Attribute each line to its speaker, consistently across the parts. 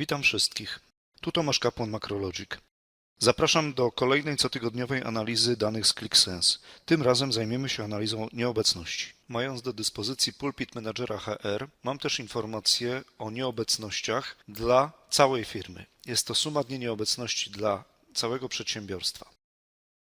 Speaker 1: Witam wszystkich. Tu Tomasz Kapłan Macrologic. Zapraszam do kolejnej cotygodniowej analizy danych z ClickSense. Tym razem zajmiemy się analizą nieobecności. Mając do dyspozycji pulpit menadżera HR, mam też informacje o nieobecnościach dla całej firmy. Jest to suma dni nieobecności dla całego przedsiębiorstwa.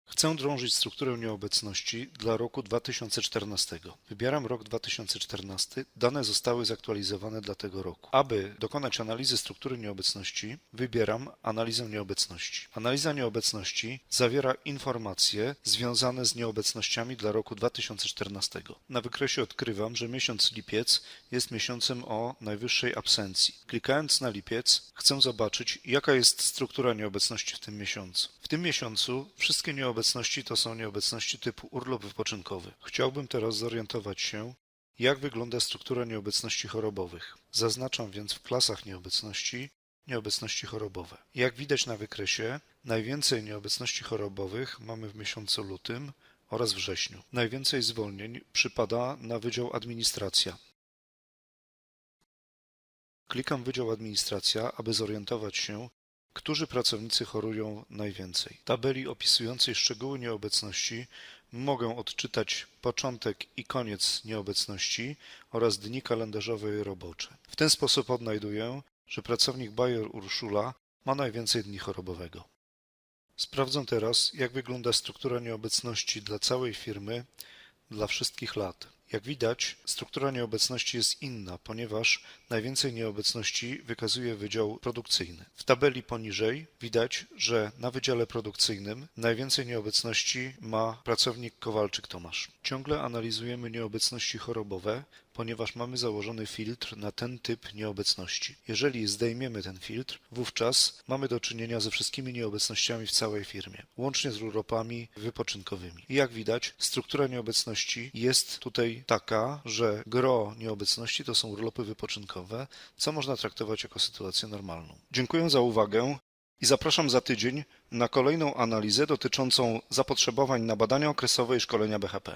Speaker 1: Chcę drążyć strukturę nieobecności dla roku 2014. Wybieram rok 2014. Dane zostały zaktualizowane dla tego roku. Aby dokonać analizy struktury nieobecności, wybieram analizę nieobecności. Analiza nieobecności zawiera informacje związane z nieobecnościami dla roku 2014. Na wykresie odkrywam, że miesiąc lipiec jest miesiącem o najwyższej absencji. Klikając na lipiec, chcę zobaczyć, jaka jest struktura nieobecności w tym miesiącu. W tym miesiącu wszystkie nieobecności to są nieobecności typu urlop wypoczynkowy. Chciałbym teraz zorientować się, jak wygląda struktura nieobecności chorobowych. Zaznaczam więc w klasach nieobecności nieobecności chorobowe. Jak widać na wykresie, najwięcej nieobecności chorobowych mamy w miesiącu lutym oraz wrześniu. Najwięcej zwolnień przypada na Wydział Administracja. Klikam Wydział Administracja, aby zorientować się, którzy pracownicy chorują najwięcej. W tabeli opisującej szczegóły nieobecności mogę odczytać początek i koniec nieobecności oraz dni kalendarzowe i robocze. W ten sposób odnajduję, że pracownik Bayer Urszula ma najwięcej dni chorobowego. Sprawdzę teraz, jak wygląda struktura nieobecności dla całej firmy dla wszystkich lat. Jak widać, struktura nieobecności jest inna, ponieważ najwięcej nieobecności wykazuje Wydział Produkcyjny. W tabeli poniżej widać, że na Wydziale Produkcyjnym najwięcej nieobecności ma pracownik Kowalczyk Tomasz. Ciągle analizujemy nieobecności chorobowe, ponieważ mamy założony filtr na ten typ nieobecności. Jeżeli zdejmiemy ten filtr, wówczas mamy do czynienia ze wszystkimi nieobecnościami w całej firmie, łącznie z urlopami wypoczynkowymi. I jak widać, struktura nieobecności jest tutaj taka, że gro nieobecności to są urlopy wypoczynkowe, co można traktować jako sytuację normalną. Dziękuję za uwagę i zapraszam za tydzień na kolejną analizę dotyczącą zapotrzebowań na badania okresowe i szkolenia BHP.